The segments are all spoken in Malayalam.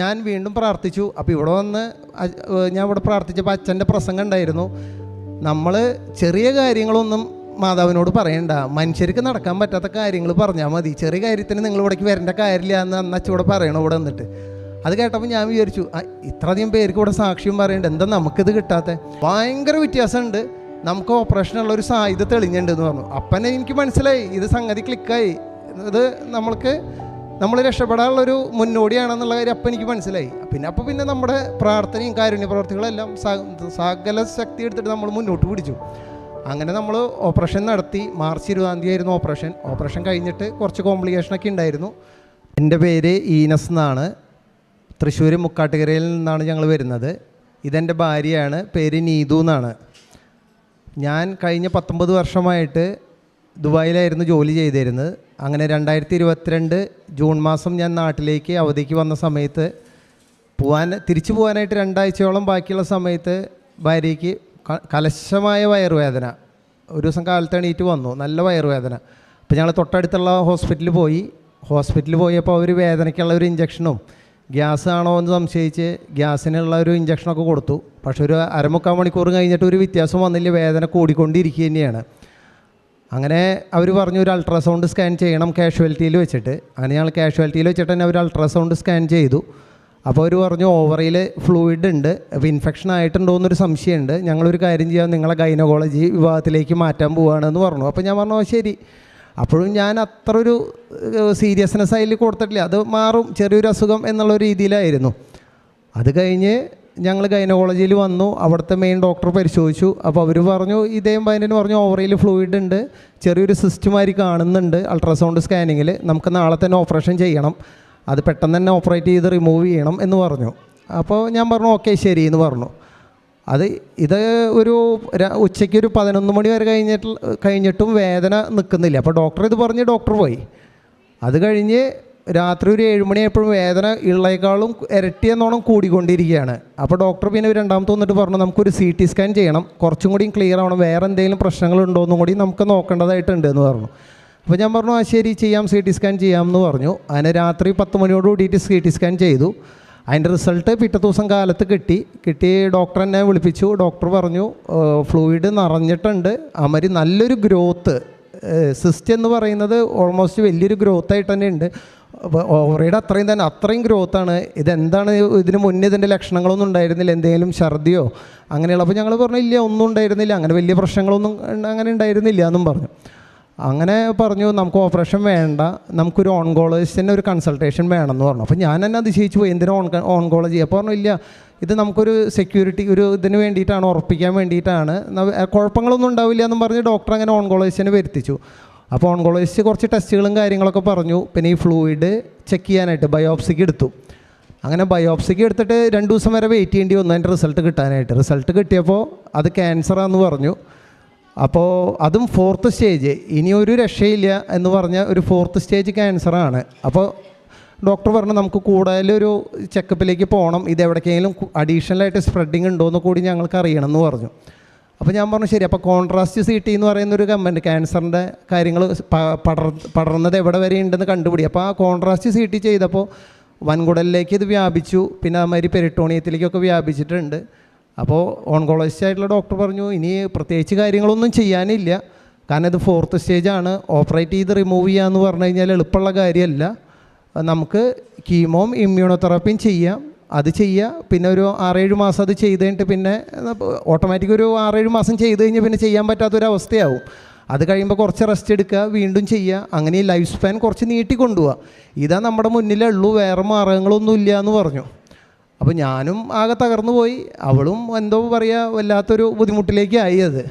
ഞാൻ വീണ്ടും പ്രാർത്ഥിച്ചു. അപ്പോൾ ഇവിടെ വന്ന് ഞാൻ ഇവിടെ പ്രാർത്ഥിച്ചപ്പോൾ അച്ഛന്റെ പ്രസംഗം ഉണ്ടായിരുന്നു. നമ്മൾ ചെറിയ കാര്യങ്ങളൊന്നും മാതാവിനോട് പറയണ്ട. മനുഷ്യർക്ക് നടക്കാൻ പറ്റാത്ത കാര്യങ്ങൾ പറഞ്ഞാൽ മതി. ചെറിയ കാര്യത്തിന് നിങ്ങൾ ഇവിടേക്ക് വരേണ്ട കാര്യമില്ല എന്ന് അന്ന് അച്ഛൻ ഇവിടെ പറയണം ഇവിടെ വന്നിട്ട്. അത് കേട്ടപ്പോൾ ഞാൻ വിചാരിച്ചു ഇത്ര ഇത്രയധികം പേർക്ക് ഇവിടെ സാക്ഷ്യം പറയണ്ട. എന്താ നമുക്കിത് കിട്ടാത്ത? ഭയങ്കര വ്യത്യാസമുണ്ട്. നമുക്ക് ഓപ്പറേഷനുള്ള ഒരു സാധ്യത തെളിഞ്ഞിട്ടുണ്ടെന്ന് പറഞ്ഞു. അപ്പനെ എനിക്ക് മനസ്സിലായി. ഇത് സംഗതി ക്ലിക്കായി ഇത് നമ്മൾക്ക് നമ്മൾ രക്ഷപ്പെടാനുള്ളൊരു മുന്നോടിയാണെന്നുള്ള കാര്യം അപ്പം എനിക്ക് മനസ്സിലായി. പിന്നെ അപ്പോൾ പിന്നെ നമ്മുടെ പ്രാർത്ഥനയും കാരുണ്യ പ്രവർത്തികളെല്ലാം സകല ശക്തി എടുത്തിട്ട് നമ്മൾ മുന്നോട്ട് പിടിച്ചു. അങ്ങനെ നമ്മൾ ഓപ്പറേഷൻ നടത്തി. മാർച്ച് ഇരുപതാം തീയതി ആയിരുന്നു ഓപ്പറേഷൻ. ഓപ്പറേഷൻ കഴിഞ്ഞിട്ട് കുറച്ച് കോംപ്ലിക്കേഷനൊക്കെ ഉണ്ടായിരുന്നു. എന്റെ പേര് ഈനസ് എന്നാണ്. തൃശ്ശൂർ മുക്കാട്ടുകരയിൽ നിന്നാണ് ഞങ്ങൾ വരുന്നത്. ഇതെന്റെ ഭാര്യയാണ്. പേര് നീതു എന്നാണ്. ഞാൻ കഴിഞ്ഞ പത്തൊമ്പത് വർഷമായിട്ട് ദുബായിലായിരുന്നു ജോലി ചെയ്തിരുന്നത്. അങ്ങനെ രണ്ടായിരത്തി ഇരുപത്തിരണ്ട് ജൂൺ മാസം ഞാൻ നാട്ടിലേക്ക് അവധിക്ക് വന്ന സമയത്ത് പോവാൻ തിരിച്ചു പോകാനായിട്ട് രണ്ടാഴ്ചയോളം ബാക്കിയുള്ള സമയത്ത് ഭാര്യയ്ക്ക് കലശമായ വയറുവേദന. ഒരു ദിവസം കാലത്ത് എണീറ്റ് വന്നു നല്ല വയറുവേദന. അപ്പോൾ ഞങ്ങൾ തൊട്ടടുത്തുള്ള ഹോസ്പിറ്റലിൽ പോയി. ഹോസ്പിറ്റലിൽ പോയപ്പോൾ അവർ വേദനയ്ക്കുള്ള ഒരു ഇഞ്ചക്ഷനും ഗ്യാസ് ആണോ എന്ന് സംശയിച്ച് ഗ്യാസിനുള്ള ഒരു ഇഞ്ചക്ഷനൊക്കെ കൊടുത്തു. പക്ഷേ ഒരു അരമുക്കാൽ മണിക്കൂർ കഴിഞ്ഞിട്ട് ഒരു വ്യത്യാസം വന്നില്ല വേദന കൂടിക്കൊണ്ടിരിക്കുക തന്നെയാണ് അങ്ങനെ അവർ പറഞ്ഞു ഒരു അൾട്രാസൗണ്ട് സ്കാൻ ചെയ്യണം കാഷ്വാലിറ്റിയിൽ വെച്ചിട്ട്. അങ്ങനെ ഞങ്ങൾ കാഷ്വാലിറ്റിയിൽ വെച്ചിട്ട് തന്നെ അവർ അൾട്രാസൗണ്ട് സ്കാൻ ചെയ്തു. അപ്പോൾ അവർ പറഞ്ഞു ഓവറിയിൽ ഫ്ലൂയിഡ് ഉണ്ട് അപ്പോൾ ഇൻഫെക്ഷൻ ആയിട്ടുണ്ടോ എന്നൊരു സംശയമുണ്ട്. ഞങ്ങളൊരു കാര്യം ചെയ്യാം നിങ്ങളെ ഗൈനക്കോളജി വിഭാഗത്തിലേക്ക് മാറ്റാൻ പോവുകയാണെന്ന് പറഞ്ഞു. അപ്പോൾ ഞാൻ പറഞ്ഞു ശരി. അപ്പോഴും ഞാൻ അത്ര ഒരു സീരിയസ്നെസ് അതിൽ കൊടുത്തിട്ടില്ല. അത് മാറും ചെറിയൊരു അസുഖം എന്നുള്ള രീതിയിലായിരുന്നു. അത് കഴിഞ്ഞ് ഞങ്ങൾ ഗൈനക്കോളജിയിൽ വന്നു. അവിടുത്തെ മെയിൻ ഡോക്ടർ പരിശോധിച്ചു. അപ്പോൾ അവർ പറഞ്ഞു ഇതേം പൈനന് പറഞ്ഞു ഓവറിയിൽ ഫ്ലൂയിഡ് ഉണ്ട്. ചെറിയൊരു സിസ്റ്റമാരി കാണുന്നുണ്ട് അൾട്രാസൗണ്ട് സ്കാനിങ്ങിൽ നമുക്ക് നാളെ തന്നെ ഓപ്പറേഷൻ ചെയ്യണം. അത് പെട്ടെന്ന് തന്നെ ഓപ്പറേറ്റ് ചെയ്ത് റിമൂവ് ചെയ്യണം എന്ന് പറഞ്ഞു. അപ്പോൾ ഞാൻ പറഞ്ഞു ഓക്കെ ശരി എന്ന് പറഞ്ഞു. അത് ഇത് ഒരു ഉച്ചയ്ക്ക് ഒരു പതിനൊന്ന് മണി വരെ കഴിഞ്ഞിട്ട് കഴിഞ്ഞിട്ടും വേദന നിൽക്കുന്നില്ല അപ്പോൾ ഡോക്ടർ ഇത് പറഞ്ഞ് ഡോക്ടർ പോയി. അത് കഴിഞ്ഞ് രാത്രി ഒരു ഏഴുമണി മണിയായപ്പോഴും വേദന ഉള്ളേക്കാളും ഇരട്ടിയെന്നോണം കൂടിക്കൊണ്ടിരിക്കുകയാണ്. അപ്പോൾ ഡോക്ടർ പിന്നെ രണ്ടാമത്തെ വന്നിട്ട് പറഞ്ഞു നമുക്കൊരു സി ടി സ്കാൻ ചെയ്യണം. കുറച്ചും കൂടി ക്ലിയർ ആവണം. വേറെ എന്തെങ്കിലും പ്രശ്നങ്ങളുണ്ടോ എന്നും കൂടി നമുക്ക് നോക്കേണ്ടതായിട്ടുണ്ട് എന്ന് പറഞ്ഞു. അപ്പോൾ ഞാൻ പറഞ്ഞു ആ ശരി ചെയ്യാം. സി ടി സ്കാൻ ചെയ്യാം എന്ന് പറഞ്ഞു. അങ്ങനെ രാത്രി പത്ത് മണിയോട് കൂടിയിട്ട് സി ടി സ്കാൻ ചെയ്തു. അതിന്റെ റിസൾട്ട് പിറ്റേ ദിവസം കാലത്ത് കിട്ടി. കിട്ടി ഡോക്ടർ എന്നെ വിളിപ്പിച്ചു. ഡോക്ടർ പറഞ്ഞു ഫ്ലൂയിഡ് നിറഞ്ഞിട്ടുണ്ട്. അമരി നല്ലൊരു ഗ്രോത്ത് സിസ്റ്റ് എന്ന് പറയുന്നത് ഓൾമോസ്റ്റ് വലിയൊരു ഗ്രോത്ത് ആയിട്ട് തന്നെ ഉണ്ട് ഓവറയുടെ അത്രയും തന്നെ അത്രയും ഗ്രോത്താണ് ഇതെന്താണ് ഇതിന് മുന്നേ ഇതിന്റെ ലക്ഷണങ്ങളൊന്നും ഉണ്ടായിരുന്നില്ല. എന്തെങ്കിലും ഛർദിയോ അങ്ങനെയുള്ള അപ്പോൾ ഞങ്ങൾ പറഞ്ഞു ഇല്ല ഒന്നും ഉണ്ടായിരുന്നില്ല. അങ്ങനെ വലിയ പ്രശ്നങ്ങളൊന്നും അങ്ങനെ ഉണ്ടായിരുന്നില്ല എന്നും പറഞ്ഞു. അങ്ങനെ പറഞ്ഞു നമുക്ക് ഓപ്പറേഷൻ വേണ്ട. നമുക്കൊരു ഓൺകോളജിസ്റ്റിന്റെ ഒരു കൺസൾട്ടേഷൻ വേണമെന്ന് പറഞ്ഞു. അപ്പോൾ ഞാൻ തന്നെ അതിശയിച്ചു പോയി എന്തിനാ ഓൺ ഓൺകോളജി? അപ്പോൾ പറഞ്ഞു ഇല്ല ഇത് നമുക്കൊരു സെക്യൂരിറ്റി ഒരു ഇതിന് വേണ്ടിയിട്ടാണ് ഉറപ്പിക്കാൻ വേണ്ടിയിട്ടാണ്. കുഴപ്പങ്ങളൊന്നും ഉണ്ടാവില്ല എന്നും പറഞ്ഞ് ഡോക്ടർ അങ്ങനെ ഓൺകോളജിസ്റ്റിനെ വരുത്തിച്ചു. അപ്പോൾ ഓൺകോളജിസ്റ്റ് കുറച്ച് ടെസ്റ്റുകളും കാര്യങ്ങളൊക്കെ പറഞ്ഞു. പിന്നെ ഈ ഫ്ലൂയിഡ് ചെക്ക് ചെയ്യാനായിട്ട് ബയോപ്സിക്ക് എടുത്തു. അങ്ങനെ ബയോപ്സിക്ക് എടുത്തിട്ട് രണ്ട് ദിവസം വരെ വെയിറ്റ് ചെയ്യേണ്ടി വന്നു അതിന്റെ റിസൾട്ട് കിട്ടാനായിട്ട്. റിസൾട്ട് കിട്ടിയപ്പോൾ അത് ക്യാൻസറാന്ന് പറഞ്ഞു. അപ്പോൾ അതും ഫോർത്ത് സ്റ്റേജ് ഇനി ഒരു രക്ഷയില്ല എന്ന് പറഞ്ഞ ഒരു ഫോർത്ത് സ്റ്റേജ് ക്യാൻസറാണ് അപ്പോൾ ഡോക്ടർ പറഞ്ഞു നമുക്ക് കൂടുതലൊരു ചെക്കപ്പിലേക്ക് പോകണം. ഇത് എവിടേക്കെങ്കിലും അഡീഷണലായിട്ട് സ്പ്രെഡിങ് ഉണ്ടോ എന്ന് കൂടി ഞങ്ങൾക്ക് അറിയണം എന്ന് പറഞ്ഞു. അപ്പോൾ ഞാൻ പറഞ്ഞു ശരി അപ്പോൾ കോൺട്രാസ്റ്റ് സി ടി എന്ന് പറയുന്ന ഒരു കമ്പനി ക്യാൻസറിന്റെ കാര്യങ്ങൾ പടർ പടർന്നത് എവിടെ വരെ ഉണ്ടെന്ന് കണ്ടുപിടി. അപ്പോൾ ആ കോൺട്രാസ്റ്റ് സി ടി ചെയ്തപ്പോൾ വൻകുടലിലേക്ക് ഇത് വ്യാപിച്ചു പിന്നെ അതുമാതിരി പെരിട്ടോണിയത്തിലേക്കൊക്കെ വ്യാപിച്ചിട്ടുണ്ട്. അപ്പോൾ ഓൺകോളജിസ്റ്റ് ആയിട്ടുള്ള ഡോക്ടർ പറഞ്ഞു ഇനി പ്രത്യേകിച്ച് കാര്യങ്ങളൊന്നും ചെയ്യാനില്ല. കാരണം ഇത് ഫോർത്ത് സ്റ്റേജാണ് ഓപ്പറേറ്റ് ചെയ്ത് റിമൂവ് ചെയ്യുക എന്ന് പറഞ്ഞു കഴിഞ്ഞാൽ എളുപ്പമുള്ള കാര്യമല്ല. നമുക്ക് കീമോം ഇമ്മ്യൂണോതെറാപ്പിയും ചെയ്യാം. അത് ചെയ്യുക പിന്നെ ഒരു ആറേഴ് മാസം അത് ചെയ്ത് കഴിഞ്ഞിട്ട് പിന്നെ ഓട്ടോമാറ്റിക് ഒരു ആറേഴ് മാസം ചെയ്ത് കഴിഞ്ഞാൽ പിന്നെ ചെയ്യാൻ പറ്റാത്തൊരവസ്ഥയാവും. അത് കഴിയുമ്പോൾ കുറച്ച് റെസ്റ്റ് എടുക്കുക വീണ്ടും ചെയ്യുക അങ്ങനെ ഈ ലൈഫ് സ്പാൻ കുറച്ച് നീട്ടി കൊണ്ടുപോവുക. ഇതാ നമ്മുടെ മുന്നിലുള്ളൂ വേറെ മാർഗങ്ങളൊന്നും ഇല്ല എന്ന് പറഞ്ഞു. അപ്പോൾ ഞാനും ആകെ തകർന്നു പോയി. അവളും എന്തോ പറയുക വല്ലാത്തൊരു ബുദ്ധിമുട്ടിലേക്കായി അത്.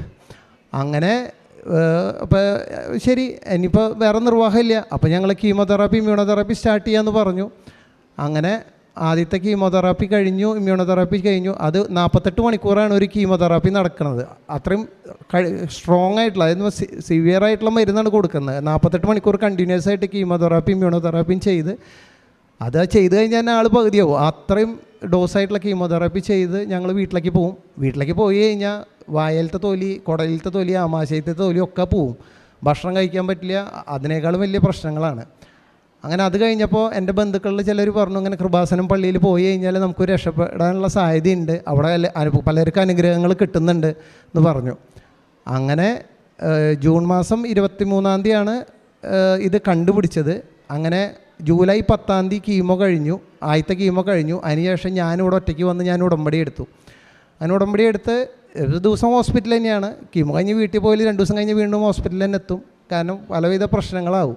അങ്ങനെ അപ്പോൾ ശരി ഇനിയിപ്പോൾ വേറെ നിർവാഹമില്ല. അപ്പോൾ ഞങ്ങൾ കീമോതെറാപ്പി ഇമ്മ്യൂണോതെറാപ്പി സ്റ്റാർട്ട് ചെയ്യാമെന്ന് പറഞ്ഞു. അങ്ങനെ ആദ്യത്തെ കീമോതെറാപ്പി കഴിഞ്ഞു ഇമ്മ്യൂണോതെറാപ്പി കഴിഞ്ഞു. അത് നാൽപ്പത്തെട്ട് മണിക്കൂറാണ് ഒരു കീമോതെറാപ്പി നടക്കുന്നത്. അത്രയും സ്ട്രോങ് ആയിട്ടുള്ള അതായത് സിവിയർ ആയിട്ടുള്ള മരുന്നാണ് കൊടുക്കുന്നത്. നാൽപ്പത്തെട്ട് മണിക്കൂർ കണ്ടിന്യൂസ് ആയിട്ട് കീമോതെറാപ്പി ഇമ്മ്യൂണോതെറാപ്പിയും ചെയ്ത് അത് ചെയ്ത് കഴിഞ്ഞാൽ തന്നെ ആൾ പകുതിയാവും. അത്രയും ഡോസായിട്ടുള്ള കീമോതെറാപ്പി ചെയ്ത് ഞങ്ങൾ വീട്ടിലേക്ക് പോവും. വീട്ടിലേക്ക് പോയി കഴിഞ്ഞാൽ വായലത്തെ തൊലി കുടലിലത്തെ തൊലി ആമാശയത്തെ തൊലി ഒക്കെ പോവും. ഭക്ഷണം കഴിക്കാൻ പറ്റില്ല അതിനേക്കാളും വലിയ പ്രശ്നങ്ങളാണ്. അങ്ങനെ അത് കഴിഞ്ഞപ്പോൾ എന്റെ ബന്ധുക്കളിൽ ചിലർ പറഞ്ഞു ഇങ്ങനെ കൃപാസനം പള്ളിയിൽ പോയി കഴിഞ്ഞാൽ നമുക്ക് രക്ഷപ്പെടാനുള്ള സാധ്യതയുണ്ട്. അവിടെ അനു- പലർക്കും അനുഗ്രഹങ്ങൾ കിട്ടുന്നുണ്ട് എന്ന് പറഞ്ഞു. അങ്ങനെ ജൂൺ മാസം ഇരുപത്തി മൂന്നാം തീയതിയാണ് ഇത് കണ്ടുപിടിച്ചത്. അങ്ങനെ ജൂലൈ പത്താം തീയതി കീമോ കഴിഞ്ഞു ആദ്യത്തെ കീമോ കഴിഞ്ഞു. അതിനുശേഷം ഞാനിവിടെ ഒറ്റയ്ക്ക് വന്ന് ഞാൻ ഉടമ്പടി എടുത്തു. അങ്ങനെ ഉടമ്പടി എടുത്ത് ഒരു ദിവസം ഹോസ്പിറ്റൽ തന്നെയാണ്. കീമോ കഴിഞ്ഞ് വീട്ടിൽ പോയാൽ രണ്ട് ദിവസം കഴിഞ്ഞ് വീണ്ടും ഹോസ്പിറ്റലിൽ തന്നെ എത്തും. കാരണം പലവിധ പ്രശ്നങ്ങളാവും.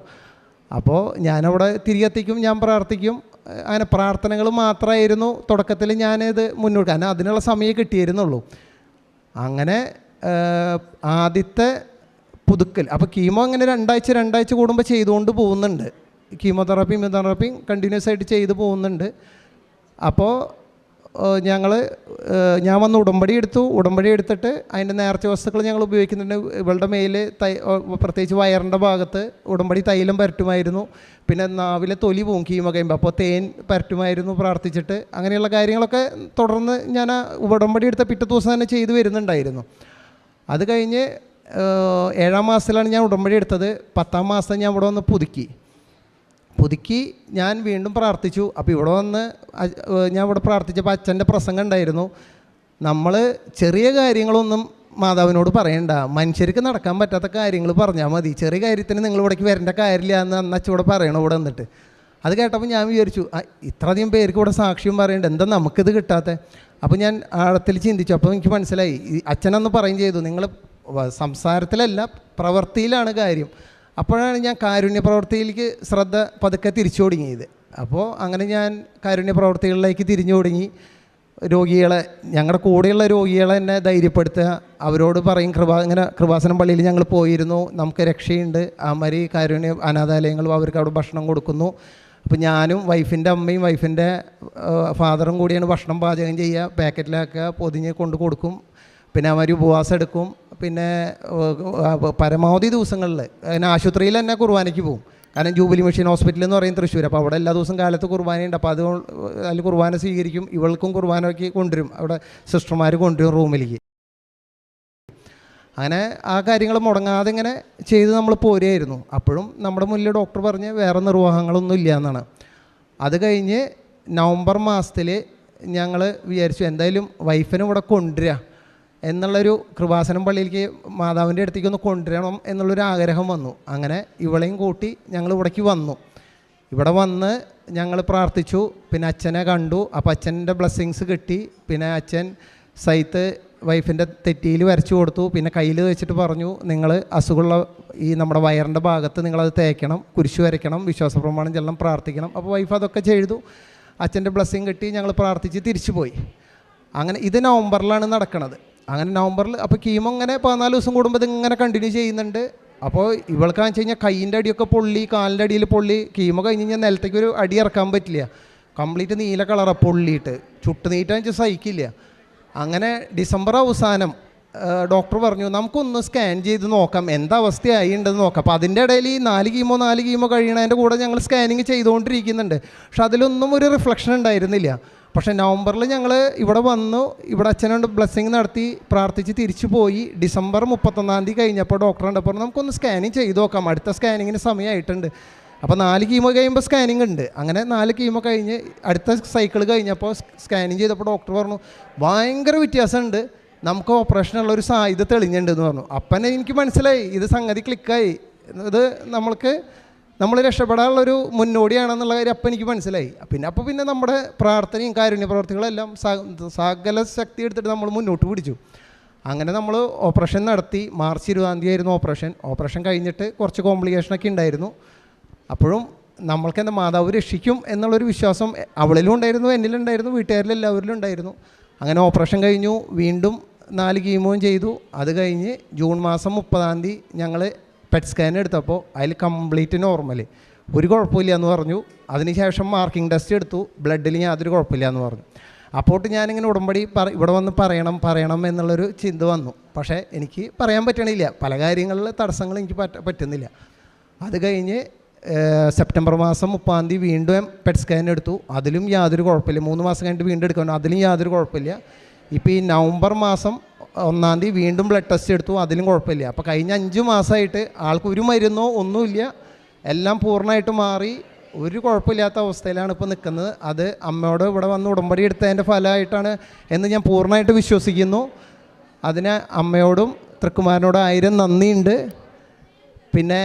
അപ്പോൾ ഞാനവിടെ തിരികെത്തിക്കും ഞാൻ പ്രാർത്ഥിക്കും. അങ്ങനെ പ്രാർത്ഥനകൾ മാത്രമായിരുന്നു തുടക്കത്തിൽ ഞാനിത് മുന്നോട്ട് കാരണം അതിനുള്ള സമയം കിട്ടിയിരുന്നുള്ളൂ. അങ്ങനെ ആദ്യത്തെ പുതുക്കൽ അപ്പോൾ കീമോ അങ്ങനെ രണ്ടാഴ്ച രണ്ടാഴ്ച കൂടുമ്പോൾ ചെയ്തുകൊണ്ട് പോകുന്നുണ്ട്. കീമോതെറാപ്പിയും ഇമ്യൂതെറാപ്പിയും കണ്ടിന്യൂസ് ആയിട്ട് ചെയ്തു പോകുന്നുണ്ട്. അപ്പോൾ ഞങ്ങൾ ഞാൻ വന്ന് ഉടമ്പടി എടുത്തു. ഉടമ്പടി എടുത്തിട്ട് അതിന്റെ നേർച്ച വസ്തുക്കൾ ഞങ്ങൾ ഉപയോഗിക്കുന്നുണ്ട്. ഇവളുടെ മേൽ തൈ പ്രത്യേകിച്ച് വയറിന്റെ ഭാഗത്ത് ഉടമ്പടി തൈലം പരട്ടുമായിരുന്നു. പിന്നെ നാവിലെ തൊലി പോവും കീമോ കഴിയുമ്പോൾ അപ്പോൾ തേൻ പരട്ടുമായിരുന്നു പ്രാർത്ഥിച്ചിട്ട്. അങ്ങനെയുള്ള കാര്യങ്ങളൊക്കെ തുടർന്ന് ഞാൻ ഉടമ്പടി എടുത്ത പിറ്റേ ദിവസം തന്നെ ചെയ്തു വരുന്നുണ്ടായിരുന്നു. അത് കഴിഞ്ഞ് ഏഴാം മാസത്തിലാണ് ഞാൻ ഉടമ്പടി എടുത്തത്. പത്താം മാസം ഞാൻ ഇവിടെ വന്ന് പുതുക്കി. പുതുക്കി ഞാൻ വീണ്ടും പ്രാർത്ഥിച്ചു. അപ്പോൾ ഇവിടെ വന്ന് ഞാൻ ഇവിടെ പ്രാർത്ഥിച്ചപ്പോൾ അച്ഛന്റെ പ്രസംഗം ഉണ്ടായിരുന്നു. നമ്മൾ ചെറിയ കാര്യങ്ങളൊന്നും മാതാവിനോട് പറയണ്ട. മനുഷ്യർക്ക് നടക്കാൻ പറ്റാത്ത കാര്യങ്ങൾ പറഞ്ഞാൽ മതി. ചെറിയ കാര്യത്തിന് നിങ്ങൾ ഇവിടേക്ക് വരേണ്ട കാര്യമില്ല എന്ന് അന്ന് അച്ഛൻ ഇവിടെ പറയണം ഇവിടെ വന്നിട്ട്. അത് കേട്ടപ്പോൾ ഞാൻ വിചാരിച്ചു ഇത്രയധികം പേർക്ക് ഇവിടെ സാക്ഷ്യം പറയണ്ട. എന്താ നമുക്കിത് കിട്ടാത്ത? അപ്പോൾ ഞാൻ ആഴത്തിൽ ചിന്തിച്ചു. അപ്പോൾ എനിക്ക് മനസ്സിലായി. അച്ഛനന്ന് പറയും ചെയ്തു നിങ്ങൾ സംസാരത്തിലല്ല പ്രവൃത്തിയിലാണ് കാര്യം. അപ്പോഴാണ് ഞാൻ കാരുണ്യ പ്രവർത്തിയിലേക്ക് ശ്രദ്ധ പതുക്കെ തിരിച്ചു തുടങ്ങിയത് അപ്പോൾ അങ്ങനെ ഞാൻ കാരുണ്യ പ്രവർത്തികളിലേക്ക് തിരിഞ്ഞു തുടങ്ങി രോഗികളെ ഞങ്ങളുടെ കൂടെയുള്ള രോഗികളെ എന്നെ ധൈര്യപ്പെടുത്തുക. അവരോട് പറയും കൃപാ ഇങ്ങനെ കൃപാസനം പള്ളിയിൽ ഞങ്ങൾ പോയിരുന്നു. നമുക്ക് രക്ഷയുണ്ട്. ആ അമരി കാരുണ്യ അനാഥാലയങ്ങളും അവർക്ക് അവിടെ ഭക്ഷണം കൊടുക്കുന്നു. അപ്പോൾ ഞാനും വൈഫിന്റെ അമ്മയും വൈഫിന്റെ ഫാദറും കൂടിയാണ് ഭക്ഷണം പാചകം ചെയ്യുക. പാക്കറ്റിലാക്കുക പൊതിഞ്ഞ് കൊണ്ട് കൊടുക്കും. പിന്നെ അവർ ഉപവാസം എടുക്കും. പിന്നെ പരമാവധി ദിവസങ്ങളിൽ പിന്നെ ആശുപത്രിയിൽ തന്നെ കുർബാനയ്ക്ക് പോകും കാരണം ജൂബിലി മെഷീൻ ഹോസ്പിറ്റൽ എന്ന് പറയും തൃശ്ശൂർ. അപ്പോൾ അവിടെ എല്ലാ ദിവസവും കാലത്ത് കുർബാനയുണ്ട് അപ്പോൾ അത് അതിൽ കുർബാന സ്വീകരിക്കും. ഇവൾക്കും കുർബാനയ്ക്ക് കൊണ്ടുവരും. അവിടെ സിസ്റ്റർമാർ കൊണ്ടുവരും റൂമിലേക്ക്. അങ്ങനെ ആ കാര്യങ്ങൾ മുടങ്ങാതെ ഇങ്ങനെ ചെയ്ത് നമ്മൾ പോരുമായിരുന്നു അപ്പോഴും നമ്മുടെ മുന്നിൽ ഡോക്ടർ പറഞ്ഞ് വേറെ നിർവാഹങ്ങളൊന്നും ഇല്ല എന്നാണ്. അത് കഴിഞ്ഞ് നവംബർ മാസത്തിൽ ഞങ്ങൾ വിചാരിച്ചു എന്തായാലും വൈഫിനെ ഇവിടെ കൊണ്ടുവരിക എന്നുള്ളൊരു കൃപാസനം പള്ളിയിലേക്ക് മാതാവിന്റെ അടുത്തേക്ക് ഒന്ന് കൊണ്ടുവരണം എന്നുള്ളൊരു ആഗ്രഹം വന്നു. അങ്ങനെ ഇവളെയും കൂട്ടി ഞങ്ങൾ ഇവിടേക്ക് വന്നു. ഇവിടെ വന്ന് ഞങ്ങൾ പ്രാർത്ഥിച്ചു. പിന്നെ അച്ഛനെ കണ്ടു. അപ്പോൾ അച്ഛന്റെ ബ്ലെസ്സിങ്സ് കിട്ടി. പിന്നെ അച്ഛൻ സൈത്ത് വൈഫിന്റെ തെറ്റിയിൽ വരച്ചു കൊടുത്തു. പിന്നെ കയ്യിൽ വെച്ചിട്ട് പറഞ്ഞു നിങ്ങൾ അസുഖമുള്ള ഈ നമ്മുടെ വയറിന്റെ ഭാഗത്ത് നിങ്ങളത് തേക്കണം കുരിശു വരയ്ക്കണം വിശ്വാസ പ്രമാണം ചെല്ലണം പ്രാർത്ഥിക്കണം. അപ്പോൾ വൈഫ് അതൊക്കെ ചെയ്തു. അച്ഛന്റെ ബ്ലെസ്സിങ് കിട്ടി. ഞങ്ങൾ പ്രാർത്ഥിച്ച് തിരിച്ചു പോയി അങ്ങനെ ഇത് നവംബറിലാണ് നടക്കുന്നത് അങ്ങനെ നവംബറിൽ അപ്പോൾ കീമോ ഇങ്ങനെ പതിനാല് ദിവസം കൂടുമ്പോൾ ഇങ്ങനെ കണ്ടിന്യൂ ചെയ്യുന്നുണ്ട്. അപ്പോൾ ഇവൾക്ക് വെച്ച് കഴിഞ്ഞാൽ കൈയിന്റെ അടിയൊക്കെ പൊള്ളി കാലിന്റെ അടിയിൽ പൊള്ളി കീമോ കഴിഞ്ഞ് കഴിഞ്ഞാൽ നിലത്തേക്ക് ഒരു അടി ഇറക്കാൻ പറ്റില്ല. കംപ്ലീറ്റ് നീല കളറാണ് പൊള്ളിയിട്ട്. ചുട്ടുനീറ്റാന്ന് വെച്ചാൽ സഹിക്കില്ല. അങ്ങനെ ഡിസംബർ അവസാനം ഡോക്ടർ പറഞ്ഞു നമുക്കൊന്ന് സ്കാൻ ചെയ്ത് നോക്കാം. എന്താ അവസ്ഥയായി ഉണ്ടെന്ന് നോക്കാം. അപ്പോൾ അതിന്റെ ഇടയിൽ ഈ നാല് കീമോ നാല് കീമോ കഴിയണതിന്റെ കൂടെ ഞങ്ങൾ സ്കാനിങ് ചെയ്തുകൊണ്ടിരിക്കുന്നുണ്ട് പക്ഷെ അതിലൊന്നും ഒരു റിഫ്ലക്ഷൻ ഉണ്ടായിരുന്നില്ല. പക്ഷേ നവംബറിൽ ഞങ്ങൾ ഇവിടെ വന്നു ഇവിടെ അച്ഛനോട് ബ്ലെസ്സിങ് നടത്തി പ്രാർത്ഥിച്ച് തിരിച്ചു പോയി. ഡിസംബർ മുപ്പത്തൊന്നാം തീയതി കഴിഞ്ഞപ്പോൾ ഡോക്ടർ കണ്ടപ്പോൾ നമുക്കൊന്ന് സ്കാനിങ് ചെയ്ത് നോക്കാം. അടുത്ത സ്കാനിങ്ങിന് സമയമായിട്ടുണ്ട് അപ്പോൾ നാല് കീമോ കഴിയുമ്പോൾ സ്കാനിങ് ഉണ്ട്. അങ്ങനെ നാല് കീമോ കഴിഞ്ഞ് അടുത്ത സൈക്കിൾ കഴിഞ്ഞപ്പോൾ സ്കാനിങ് ചെയ്തപ്പോൾ ഡോക്ടർ പറഞ്ഞു ഭയങ്കര വ്യത്യാസമുണ്ട് നമുക്ക് ഓപ്പറേഷനുള്ള ഒരു സാധ്യത തെളിഞ്ഞിട്ടുണ്ട് എന്ന് പറഞ്ഞു. അപ്പനെ എനിക്ക് മനസ്സിലായി ഇത് സംഗതി ക്ലിക്കായി ഇത് നമ്മൾക്ക് നമ്മൾ രക്ഷപ്പെടാനുള്ളൊരു മുന്നോടിയാണെന്നുള്ള കാര്യം അപ്പം എനിക്ക് മനസ്സിലായി. പിന്നെ അപ്പോൾ പിന്നെ നമ്മുടെ പ്രാർത്ഥനയും കാരുണ്യ പ്രവർത്തികളെല്ലാം സ- സകല ശക്തി എടുത്തിട്ട് നമ്മൾ മുന്നോട്ട് പിടിച്ചു. അങ്ങനെ നമ്മൾ ഓപ്പറേഷൻ നടത്തി. മാർച്ച് ഇരുപതാം തീയതി ആയിരുന്നു ഓപ്പറേഷൻ ഓപ്പറേഷൻ കഴിഞ്ഞിട്ട് കുറച്ച് കോംപ്ലിക്കേഷനൊക്കെ ഉണ്ടായിരുന്നു. അപ്പോഴും നമ്മൾക്ക് എന്റെ മാതാവ് രക്ഷിക്കും എന്നുള്ളൊരു വിശ്വാസം അവളിലും ഉണ്ടായിരുന്നു എന്നിലുണ്ടായിരുന്നു വീട്ടുകാരിലും എല്ലാവരിലും ഉണ്ടായിരുന്നു. അങ്ങനെ ഓപ്പറേഷൻ കഴിഞ്ഞു. വീണ്ടും നാല് കീമോയും ചെയ്തു. അത് കഴിഞ്ഞ് ജൂൺ മാസം മുപ്പതാം തീയതി ഞങ്ങൾ പെറ്റ് സ്കാൻ എടുത്തപ്പോൾ അതിൽ കംപ്ലീറ്റ് നോർമൽ ഒരു കുഴപ്പമില്ല എന്ന് പറഞ്ഞു അതിനുശേഷം മാർക്കിംഗ് ടെസ്റ്റ് എടുത്തു. ബ്ലഡിൽ യാതൊരു കുഴപ്പമില്ല എന്ന് പറഞ്ഞു. അപ്പോട്ട് ഞാനിങ്ങനെ ഉടമ്പടി പറ ഇവിടെ വന്ന് പറയണം പറയണം എന്നുള്ളൊരു ചിന്ത വന്നു. പക്ഷേ എനിക്ക് പറയാൻ പറ്റണില്ല. പല കാര്യങ്ങളിൽ തടസ്സങ്ങൾ എനിക്ക് പറ്റ പറ്റുന്നില്ല. അത് കഴിഞ്ഞ് സെപ്റ്റംബർ മാസം മുപ്പാം തീയതി വീണ്ടും പെറ്റ് സ്കാൻ എടുത്തു. അതിലും യാതൊരു കുഴപ്പമില്ല. മൂന്ന് മാസം കഴിഞ്ഞിട്ട് വീണ്ടും എടുക്കണം അതിലും യാതൊരു കുഴപ്പമില്ല. ഇപ്പോൾ ഈ നവംബർ മാസം ഒന്നാം തീയതി വീണ്ടും ബ്ലഡ് ടെസ്റ്റ് എടുത്തു അതിലും കുഴപ്പമില്ല. അപ്പോൾ കഴിഞ്ഞ അഞ്ച് മാസമായിട്ട് ആൾക്ക് ഒരു മരുന്നോ ഒന്നുമില്ല എല്ലാം പൂർണമായിട്ട് മാറി. ഒരു കുഴപ്പമില്ലാത്ത അവസ്ഥയിലാണ് ഇപ്പോൾ നിൽക്കുന്നത്. അത് അമ്മയോട് ഇവിടെ വന്ന് ഉടമ്പടി എടുത്തതിന്റെ ഫലമായിട്ടാണ് എന്ന് ഞാൻ പൂർണമായിട്ട് വിശ്വസിക്കുന്നു. അതിന് അമ്മയോടും തൃക്കുമാരനോടും ആയിരം നന്ദിയുണ്ട്. പിന്നെ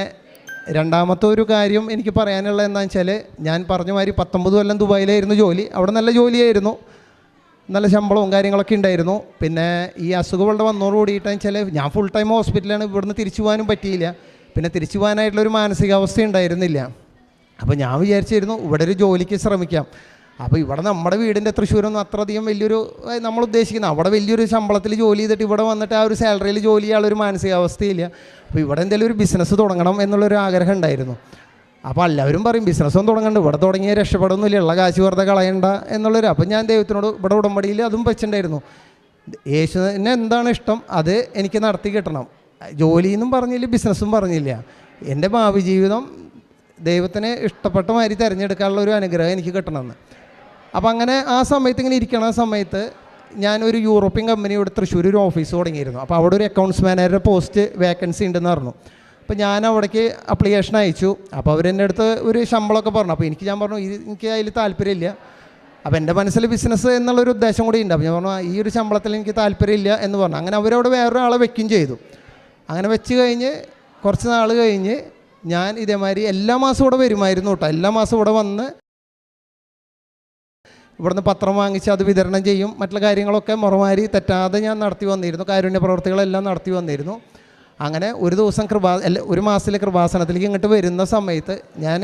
രണ്ടാമത്തെ ഒരു കാര്യം എനിക്ക് പറയാനുള്ളത് എന്താണെന്ന് വെച്ചാൽ ഞാൻ പറഞ്ഞ മാതിരി പത്തൊമ്പത് കൊല്ലം ദുബായിലായിരുന്നു ജോലി. അവിടെ നല്ല ജോലിയായിരുന്നു. നല്ല ശമ്പളവും കാര്യങ്ങളൊക്കെ ഉണ്ടായിരുന്നു. പിന്നെ ഈ അസുഖങ്ങളുടെ വന്നോട് കൂടിയിട്ടെന്ന് ചില ഞാൻ ഫുൾ ടൈം ഹോസ്പിറ്റലാണ് ഇവിടുന്ന് തിരിച്ചു പോകാനും പറ്റിയില്ല. പിന്നെ തിരിച്ചു പോകാനായിട്ടുള്ളൊരു മാനസികാവസ്ഥ ഉണ്ടായിരുന്നില്ല. അപ്പോൾ ഞാൻ വിചാരിച്ചിരുന്നു ഇവിടെ ഒരു ജോലിക്ക് ശ്രമിക്കാം. അപ്പോൾ ഇവിടെ നമ്മുടെ വീടിന്റെ തൃശ്ശൂരൊന്നും അത്രയധികം വലിയൊരു നമ്മൾ ഉദ്ദേശിക്കുന്നത് അവിടെ വലിയൊരു ശമ്പളത്തിൽ ജോലി ചെയ്തിട്ട് ഇവിടെ വന്നിട്ട് ആ ഒരു സാലറിയിൽ ജോലി ചെയ്യാനുള്ളൊരു മാനസികാവസ്ഥയില്ല. അപ്പോൾ ഇവിടെ എന്തെങ്കിലും ഒരു ബിസിനസ് തുടങ്ങണം എന്നുള്ളൊരു ആഗ്രഹം ഉണ്ടായിരുന്നു. അപ്പോൾ എല്ലാവരും പറയും ബിസിനസ്സൊന്നും തുടങ്ങണ്ട ഇവിടെ തുടങ്ങിയാൽ രക്ഷപ്പെടുന്നില്ല ഉള്ള കാശ് വെറുതെ കളയണ്ട എന്നുള്ളൊരു അപ്പം ഞാൻ ദൈവത്തിനോട് ഇവിടെ ഉടമ്പടിയിൽ അതും വെച്ചിട്ടുണ്ടായിരുന്നു. യേശുവിനെ എന്താണ് ഇഷ്ടം? അത് എനിക്ക് നടത്തി കിട്ടണം. ജോലിയെന്നും പറഞ്ഞില്ല ബിസിനസ്സും പറഞ്ഞില്ല. എന്റെ ഭാവി ജീവിതം ദൈവത്തിന് ഇഷ്ടപ്പെട്ട മാതിരി തിരഞ്ഞെടുക്കാനുള്ള ഒരു അനുഗ്രഹം എനിക്ക് കിട്ടണമെന്ന്. അപ്പോൾ അങ്ങനെ ആ സമയത്ത് ഇങ്ങനെ ഇരിക്കണ സമയത്ത് ഞാനൊരു യൂറോപ്യൻ കമ്പനിയുടെ തൃശ്ശൂർ ഒരു ഓഫീസ് തുടങ്ങിയിരുന്നു. അപ്പോൾ അവിടെ ഒരു അക്കൗണ്ട്സ് മാനേജറുടെ പോസ്റ്റ് വേക്കൻസി ഉണ്ടെന്ന് പറഞ്ഞു. അപ്പോൾ ഞാൻ അവിടേക്ക് അപ്ലിക്കേഷൻ അയച്ചു. അപ്പോൾ അവരെന്റെ അടുത്ത് ഒരു ശമ്പളമൊക്കെ പറഞ്ഞു. അപ്പോൾ എനിക്ക് ഞാൻ പറഞ്ഞു എനിക്ക് അതിൽ താല്പര്യമില്ല. അപ്പോൾ എന്റെ മനസ്സിൽ ബിസിനസ് എന്നുള്ളൊരു ഉദ്ദേശം കൂടി ഉണ്ട്. അപ്പോൾ ഞാൻ പറഞ്ഞു ഈ ഒരു ശമ്പളത്തിൽ എനിക്ക് താല്പര്യമില്ല എന്ന് പറഞ്ഞു. അങ്ങനെ അവരവിടെ വേറൊരാളെ വെക്കുകയും ചെയ്തു. അങ്ങനെ വെച്ച് കഴിഞ്ഞ് കുറച്ച് നാൾ കഴിഞ്ഞ് ഞാൻ ഇതേമാതിരി എല്ലാ മാസവും ഇവിടെ വരുമായിരുന്നു കേട്ടോ. എല്ലാ മാസവും ഇവിടെ വന്ന് ഇവിടുന്ന് പത്രം വാങ്ങിച്ച് അത് വിതരണം ചെയ്യും. മറ്റുള്ള കാര്യങ്ങളൊക്കെ മുറമാരി തെറ്റാതെ ഞാൻ നടത്തി വന്നിരുന്നു. കാരുണ്യ പ്രവർത്തികളെല്ലാം നടത്തി വന്നിരുന്നു. അങ്ങനെ ഒരു ദിവസം കൃപാ ഒരു മാസത്തിലെ കൃപാസനത്തിലേക്ക് ഇങ്ങോട്ട് വരുന്ന സമയത്ത് ഞാൻ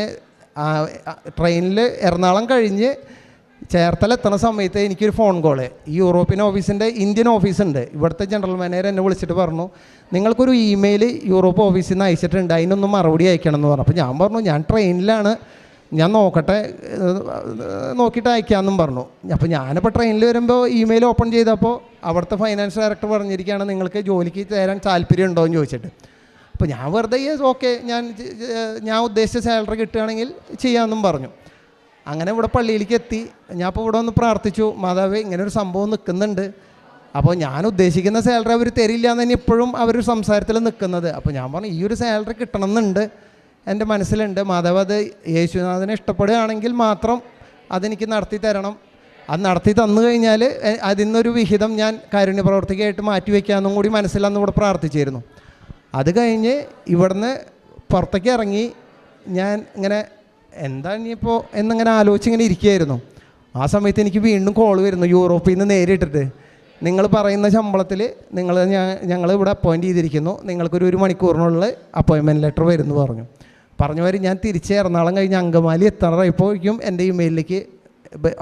ട്രെയിനിൽ എറണാകുളം കഴിഞ്ഞ് ചേർത്തല എത്തണ സമയത്ത് എനിക്കൊരു ഫോൺ കോൾ ഈ യൂറോപ്യൻ ഓഫീസിന്റെ ഇന്ത്യൻ ഓഫീസുണ്ട് ഇവിടുത്തെ ജനറൽ മാനേജർ എന്നെ വിളിച്ചിട്ട് പറഞ്ഞു നിങ്ങൾക്കൊരു ഇമെയിൽ യൂറോപ്പ് ഓഫീസിൽ നിന്ന് അയച്ചിട്ടുണ്ട്. അതിനൊന്നും മറുപടി അയക്കണം എന്ന് പറഞ്ഞു. അപ്പോൾ ഞാൻ പറഞ്ഞു ഞാൻ ട്രെയിനിലാണ് ഞാൻ നോക്കട്ടെ നോക്കിയിട്ട് അയക്കാമെന്നും പറഞ്ഞു. അപ്പോൾ ഞാനിപ്പോൾ ട്രെയിനിൽ വരുമ്പോൾ ഇമെയിൽ ഓപ്പൺ ചെയ്തപ്പോൾ അവിടുത്തെ ഫൈനാൻസ് ഡയറക്ടർ പറഞ്ഞിരിക്കുകയാണ് നിങ്ങൾക്ക് ജോലിക്ക് ചേരാൻ താല്പര്യം ഉണ്ടോ? എന്ന് ചോദിച്ചിട്ട്. അപ്പോൾ ഞാൻ വെറുതെ ഓക്കെ ഞാൻ ഞാൻ ഉദ്ദേശിച്ച സാലറി കിട്ടുകയാണെങ്കിൽ ചെയ്യാമെന്നും പറഞ്ഞു. അങ്ങനെ ഇവിടെ പള്ളിയിലേക്ക് എത്തി. ഞാൻ അപ്പോൾ ഇവിടെ ഒന്ന് പ്രാർത്ഥിച്ചു മാതാവ് ഇങ്ങനെ ഒരു സംഭവം നിൽക്കുന്നുണ്ട് അപ്പോൾ ഞാൻ ഉദ്ദേശിക്കുന്ന സാലറി അവർ തരില്ല എന്ന് തന്നെ ഇപ്പോഴും അവർ സംസാരത്തിൽ നിൽക്കുന്നത് അപ്പോൾ ഞാൻ പറഞ്ഞു ഈ ഒരു സാലറി കിട്ടണമെന്നുണ്ട്. എന്റെ മനസ്സിലുണ്ട് മാധവ് അത് യേശുനാഥനെ ഇഷ്ടപ്പെടുകയാണെങ്കിൽ മാത്രം അതെനിക്ക് നടത്തി തരണം. അത് നടത്തി തന്നു കഴിഞ്ഞാൽ അതിൽ നിന്നൊരു വിഹിതം ഞാൻ കാരുണ്യ പ്രവർത്തിക്കായിട്ട് മാറ്റി വയ്ക്കാമെന്നും കൂടി മനസ്സിലന്ന് ഇവിടെ പ്രാർത്ഥിച്ചിരുന്നു. അത് കഴിഞ്ഞ് ഇവിടുന്ന് പുറത്തേക്ക് ഇറങ്ങി ഞാൻ ഇങ്ങനെ എന്താ ഇനിയിപ്പോൾ എന്നിങ്ങനെ ആലോചിച്ചിങ്ങനെ ഇരിക്കുകയായിരുന്നു. ആ സമയത്ത് എനിക്ക് വീണ്ടും കോൾ വരുന്നു യൂറോപ്പിൽ നിന്ന് നേരിട്ടിട്ട്. നിങ്ങൾ പറയുന്ന ശമ്പളത്തിൽ നിങ്ങൾ ഞങ്ങൾ ഇവിടെ അപ്പോയിന്റ് ചെയ്തിരിക്കുന്നു. നിങ്ങൾക്കൊരു ഒരു മണിക്കൂറിനുള്ളിൽ അപ്പോയിൻമെന്റ് ലെറ്റർ വരുന്നു പറഞ്ഞു. പറഞ്ഞു വരും ഞാൻ തിരിച്ച് എറണാകുളം കഴിഞ്ഞ് അങ്കമാലി എത്താറായപ്പോഴേക്കും എന്റെ ഇമെയിലിലേക്ക്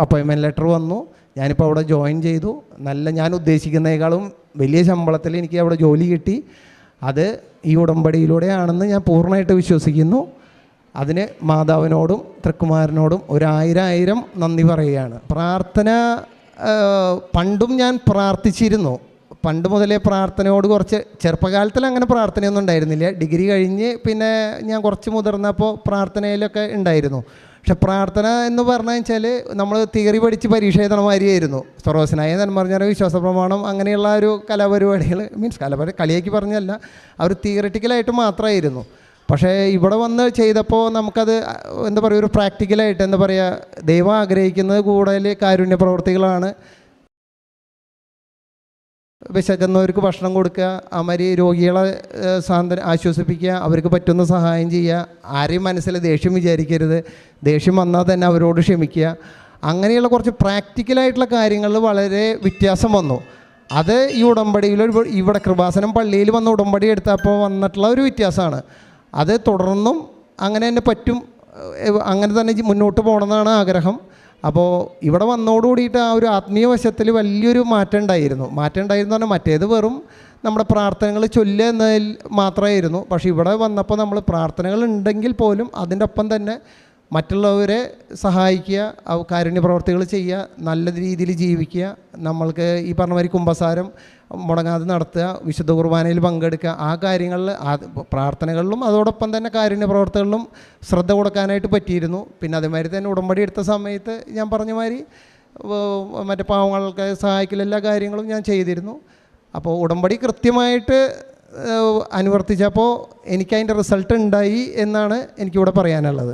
അപ്പോയിൻമെന്റ് ലെറ്റർ വന്നു. ഞാനിപ്പോൾ അവിടെ ജോയിൻ ചെയ്തു. നല്ല ഞാൻ ഉദ്ദേശിക്കുന്നതിനേക്കാളും വലിയ ശമ്പളത്തിൽ എനിക്ക് അവിടെ ജോലി കിട്ടി. അത് ഈ ഉടമ്പടിയിലൂടെയാണെന്ന് ഞാൻ പൂർണമായിട്ട് വിശ്വസിക്കുന്നു. അതിന് മാതാവിനോടും തൃക്കുമാരനോടും ഒരായിരം ആയിരം നന്ദി പറയുകയാണ്. പ്രാർത്ഥന പണ്ടും ഞാൻ പ്രാർത്ഥിച്ചിരുന്നു. പണ്ട് മുതലേ പ്രാർത്ഥനയോട് കുറച്ച് ചെറുപ്പകാലത്തിൽ അങ്ങനെ പ്രാർത്ഥനയൊന്നും ഉണ്ടായിരുന്നില്ല. ഡിഗ്രി കഴിഞ്ഞ് പിന്നെ ഞാൻ കുറച്ച് മുതിർന്നപ്പോൾ പ്രാർത്ഥനയിലൊക്കെ ഉണ്ടായിരുന്നു. പക്ഷെ പ്രാർത്ഥന എന്ന് പറഞ്ഞു വെച്ചാൽ നമ്മൾ തിയറി പഠിച്ച് പരീക്ഷ എഴുതണ മാതിരിയായിരുന്നു. സർവസനായ പറഞ്ഞാൽ വിശ്വാസ പ്രമാണം അങ്ങനെയുള്ള ഒരു കലാപരിപാടികൾ മീൻസ് കലാപരി കളിയാക്കി പറഞ്ഞല്ല അവർ തിയറിറ്റിക്കലായിട്ട് മാത്രമായിരുന്നു. പക്ഷേ ഇവിടെ വന്ന് ചെയ്തപ്പോൾ നമുക്കത് എന്താ പറയുക ഒരു പ്രാക്ടിക്കലായിട്ട് എന്താ പറയുക ദൈവം ആഗ്രഹിക്കുന്നത് കൂടുതൽ കാരുണ്യ പ്രവർത്തികളാണ് വിശക്കുന്നവർക്ക് ഭക്ഷണം കൊടുക്കുക അമരി രോഗികളെ സാന്ത്വന ആശ്വസിപ്പിക്കുക അവർക്ക് പറ്റുന്ന സഹായം ചെയ്യുക. ആരെയും മനസ്സിൽ ദേഷ്യം വിചാരിക്കരുത്. ദേഷ്യം വന്നാൽ തന്നെ അവരോട് ക്ഷമിക്കുക. അങ്ങനെയുള്ള കുറച്ച് പ്രാക്ടിക്കലായിട്ടുള്ള കാര്യങ്ങളിൽ വളരെ വ്യത്യാസം വന്നു. അത് ഈ ഉടമ്പടിയിൽ ഇവിടെ കൃപാസനം പള്ളിയിൽ വന്ന ഉടമ്പടി എടുത്തപ്പോൾ വന്നിട്ടുള്ള ഒരു വ്യത്യാസമാണ്. അത് തുടർന്നും അങ്ങനെ തന്നെ പറ്റും. അങ്ങനെ തന്നെ മുന്നോട്ട് പോകണമെന്നാണ് ആഗ്രഹം. അപ്പോൾ ഇവിടെ വന്നോടുകൂടിയിട്ട് ആ ഒരു ആത്മീയ വശത്തിൽ വലിയൊരു മാറ്റം ഉണ്ടായിരുന്നു. മാറ്റം ഉണ്ടായിരുന്നു പറഞ്ഞാൽ മറ്റേത് വെറും നമ്മുടെ പ്രാർത്ഥനകൾ ചൊല്ലുക എന്നതിൽ മാത്രമായിരുന്നു. പക്ഷേ ഇവിടെ വന്നപ്പോൾ നമ്മൾ പ്രാർത്ഥനകൾ ഉണ്ടെങ്കിൽ പോലും അതിന്റെ ഒപ്പം തന്നെ മറ്റുള്ളവരെ സഹായിക്കുക കാരുണ്യ പ്രവർത്തികൾ ചെയ്യുക നല്ല രീതിയിൽ ജീവിക്കുക. നമ്മൾക്ക് ഈ പറഞ്ഞ മാതിരി കുമ്പസാരം മുടങ്ങാതെ നടത്തുക വിശുദ്ധ കുർബാനയിൽ പങ്കെടുക്കുക. ആ കാര്യങ്ങളിൽ പ്രാർത്ഥനകളിലും അതോടൊപ്പം തന്നെ കാരുണ്യ പ്രവർത്തനങ്ങളിലും ശ്രദ്ധ കൊടുക്കാനായിട്ട് പറ്റിയിരുന്നു. പിന്നെ അതേമാതിരി തന്നെ ഉടമ്പടി എടുത്ത സമയത്ത് ഞാൻ പറഞ്ഞ മാതിരി മറ്റേ പാവങ്ങൾക്ക് സഹായിക്കൽ എല്ലാ കാര്യങ്ങളും ഞാൻ ചെയ്തിരുന്നു. അപ്പോൾ ഉടമ്പടി കൃത്യമായിട്ട് അനുവർത്തിച്ചപ്പോൾ എനിക്കതിന്റെ റിസൾട്ട് ഉണ്ടായി എന്നാണ് എനിക്കിവിടെ പറയാനുള്ളത്.